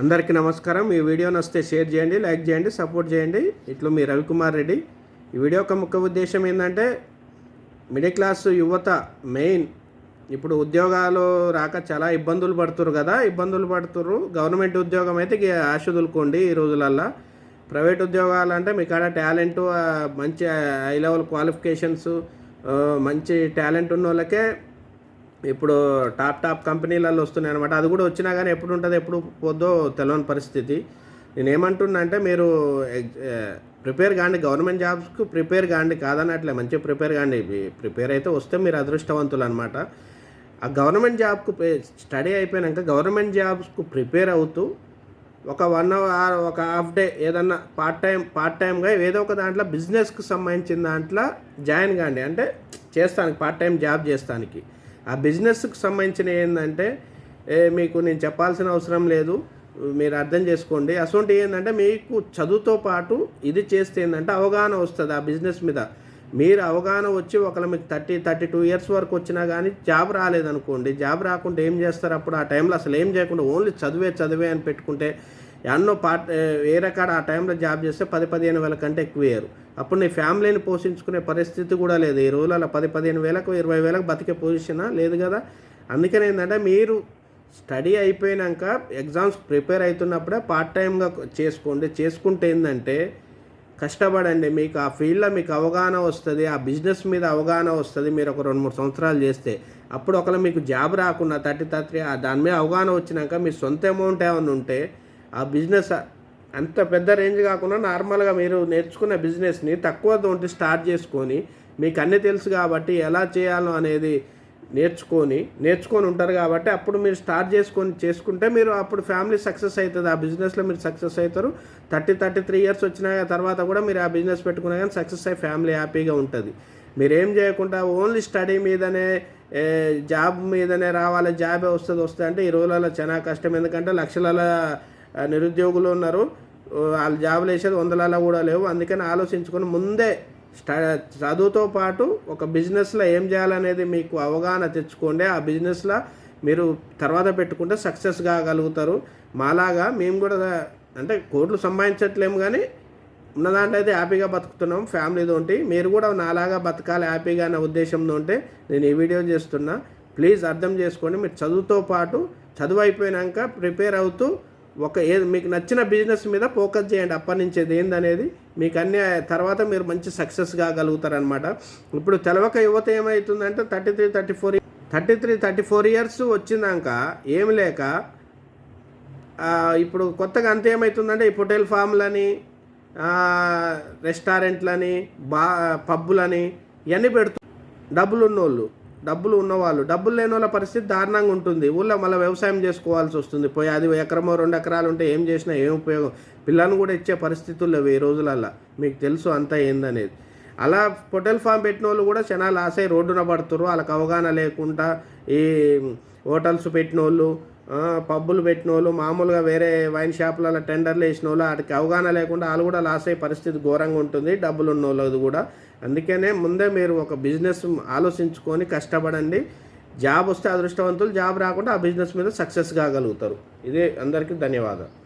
అందరికీ నమస్కారం. ఈ వీడియో నస్తే షేర్ చేయండి లైక్ చేయండి సపోర్ట్ చేయండి. ఇట్లు మీ రవికుమార్ రెడ్డి. ఈ వీడియో యొక్క ముఖ్య ఉద్దేశం ఏంటంటే మిడిల్ క్లాస్ యువత మెయిన్ ఇప్పుడు ఉద్యోగాలు రాక చాలా ఇబ్బందులు పడుతురు కదా. ఇబ్బందులు పడుతురు గవర్నమెంట్ ఉద్యోగం అయితే ఇక ఆశ వదులుకోండి ఈ రోజులల్లో. ప్రైవేట్ ఉద్యోగాలు అంటే మీ కాడ టాలెంట్ మంచి హై లెవెల్ క్వాలిఫికేషన్స్ మంచి టాలెంట్ ఉన్న వాళ్ళకే ఇప్పుడు టాప్ టాప్ కంపెనీలలో వస్తున్నాయి అనమాట అది కూడా వచ్చినా కానీ ఎప్పుడు ఉంటుంది ఎప్పుడు పోద్దో తెలియని పరిస్థితి. నేను ఏమంటున్నా అంటే మీరు ప్రిపేర్ కాండి. గవర్నమెంట్ జాబ్స్కు ప్రిపేర్ కాండి. కాదనట్లే మంచిగా ప్రిపేర్ కాండి. ప్రిపేర్ అయితే వస్తే మీరు అదృష్టవంతులు అనమాట ఆ గవర్నమెంట్ జాబ్కు స్టడీ అయిపోయాక గవర్నమెంట్ జాబ్స్కు ప్రిపేర్ అవుతూ ఒక వన్ అవర్ ఒక హాఫ్ డే ఏదన్నా పార్ట్ టైం పార్ట్ టైంగా ఏదో ఒక దాంట్లో బిజినెస్కి సంబంధించిన దాంట్లో జాయిన్ కాండి. అంటే చేస్తానికి పార్ట్ టైం జాబ్ చేస్తానికి. ఆ బిజినెస్కి సంబంధించిన ఏంటంటే మీకు నేను చెప్పాల్సిన అవసరం లేదు మీరు అర్థం చేసుకోండి. అసలు ఏంటంటే మీకు చదువుతో పాటు ఇది చేస్తే ఏంటంటే అవగాహన వస్తుంది ఆ బిజినెస్ మీద. మీరు అవగాహన వచ్చి ఒకవేళ మీకు థర్టీ థర్టీ టూ ఇయర్స్ వరకు వచ్చినా కానీ జాబ్ రాలేదనుకోండి జాబ్ రాకుండా ఏం చేస్తారు అప్పుడు ఆ టైంలో అసలు ఏం చేయకుండా ఓన్లీ చదివే చదివే అని పెట్టుకుంటే ఎన్నో పార్ట్ వేరే కాడ ఆ టైంలో జాబ్ చేస్తే పది పదిహేను వేల కంటే ఎక్కువ వేయరు అప్పుడు నీ ఫ్యామిలీని పోషించుకునే పరిస్థితి కూడా లేదు. ఈ రోజులలో పది పదిహేను వేలకు ఇరవై వేలకు బతికే పొజిషనా లేదు కదా? అందుకని ఏంటంటే మీరు స్టడీ అయిపోయినాక ఎగ్జామ్స్ ప్రిపేర్ అవుతున్నప్పుడే పార్ట్ టైంగా చేసుకోండి. చేసుకుంటే ఏంటంటే కష్టపడండి. మీకు ఆ ఫీల్డ్లో మీకు అవగాహన వస్తుంది ఆ బిజినెస్ మీద అవగాహన వస్తుంది. మీరు ఒక రెండు మూడు సంవత్సరాలు చేస్తే అప్పుడు ఒకవేళ మీకు జాబ్ రాకుండా థర్టీ థర్టీ దాని మీద అవగాహన వచ్చినాక మీ సొంత అమౌంట్ ఏమైనా ఉంటే ఆ బిజినెస్ అంత పెద్ద రేంజ్ కాకుండా నార్మల్గా మీరు నేర్చుకున్న బిజినెస్ని తక్కువ తోటి స్టార్ట్ చేసుకొని మీకు అన్నీ తెలుసు కాబట్టి ఎలా చేయాలో అనేది నేర్చుకొని నేర్చుకొని ఉంటారు కాబట్టి అప్పుడు మీరు స్టార్ట్ చేసుకొని చేసుకుంటే మీరు అప్పుడు ఫ్యామిలీ సక్సెస్ అవుతుంది. ఆ బిజినెస్లో మీరు సక్సెస్ అవుతారు. థర్టీ థర్టీ త్రీ ఇయర్స్ వచ్చిన తర్వాత కూడా మీరు ఆ బిజినెస్ పెట్టుకున్నా కానీ సక్సెస్ అయ్యి ఫ్యామిలీ హ్యాపీగా ఉంటుంది. మీరు ఏం చేయకుండా ఓన్లీ స్టడీ మీదనే జాబ్ మీదనే రావాలి. జాబే వస్తుంది వస్తుంది అంటే ఈ రోజులలో చాలా కష్టం. ఎందుకంటే లక్షల నిరుద్యోగులు ఉన్నారు. వాళ్ళు జాబులు వేసేది వందలలో కూడా లేవు. అందుకని ఆలోచించుకొని ముందే స్టా చదువుతో పాటు ఒక బిజినెస్లో ఏం చేయాలనేది మీకు అవగాహన తెచ్చుకోండి. ఆ బిజినెస్లో మీరు తర్వాత పెట్టుకుంటే సక్సెస్ కాగలుగుతారు. మాలాగా మేము కూడా అంటే కోట్లు సంపాదించట్లేము కానీ ఉన్న దాంట్లో అయితే హ్యాపీగా బతుకుతున్నాం. ఫ్యామిలీతో మీరు కూడా నాలాగా బతకాలి హ్యాపీగా అనే ఉద్దేశంతో ఉంటే నేను ఈ వీడియో చేస్తున్నా. ప్లీజ్ అర్థం చేసుకోండి. మీరు చదువుతో పాటు చదువు అయిపోయినాక ప్రిపేర్ అవుతూ ఒక ఏ మీకు నచ్చిన బిజినెస్ మీద ఫోకస్ చేయండి. అప్పటి నుంచి ఏందనేది మీకు అన్ని తర్వాత మీరు మంచి సక్సెస్ కాగలుగుతారనమాట ఇప్పుడు తెలవక యువత ఏమవుతుందంటే thirty three thirty four thirty three thirty four years వచ్చినాక ఏమి లేక ఇప్పుడు కొత్తగా అంత ఏమవుతుందంటే ఈ హోటల్ ఫామ్లని రెస్టారెంట్లని బా పబ్బులని ఇవన్నీ పెడుతు డబ్బులు ఉన్నోళ్ళు డబ్బులు ఉన్నవాళ్ళు. డబ్బులు లేని వాళ్ళ పరిస్థితి దారుణంగా ఉంటుంది. ఊళ్ళో మళ్ళీ వ్యవసాయం చేసుకోవాల్సి వస్తుంది. పోయి అది ఎకరమో రెండు ఎకరాలు ఉంటే ఏం చేసినా ఏం ఉపయోగం? పిల్లలను కూడా ఇచ్చే పరిస్థితులు లేవు ఈ రోజులల్లో. మీకు తెలుసు అంతా ఏందనేది. అలా పొటల్ ఫామ్ పెట్టిన వాళ్ళు కూడా చాలా లాస్ అయ్యి రోడ్డున పడుతున్నారు వాళ్ళకి అవగాహన లేకుండా ఈ హోటల్స్ పెట్టిన వాళ్ళు పబ్బులు పెట్టిన వాళ్ళు మామూలుగా వేరే వైన్ షాపులలో టెండర్లు వేసిన వాళ్ళు వాటికి అవగాహన లేకుండా వాళ్ళు కూడా లాస్ అయ్యే పరిస్థితి ఘోరంగా ఉంటుంది. డబ్బులు ఉన్న వాళ్ళది కూడా. అందుకనే ముందే మీరు ఒక బిజినెస్ ఆలోచించుకొని కష్టపడండి. జాబ్ వస్తే అదృష్టవంతులు జాబ్ రాకుండా ఆ బిజినెస్ మీద సక్సెస్ కాగలుగుతారు. ఇదే అందరికీ ధన్యవాదాలు.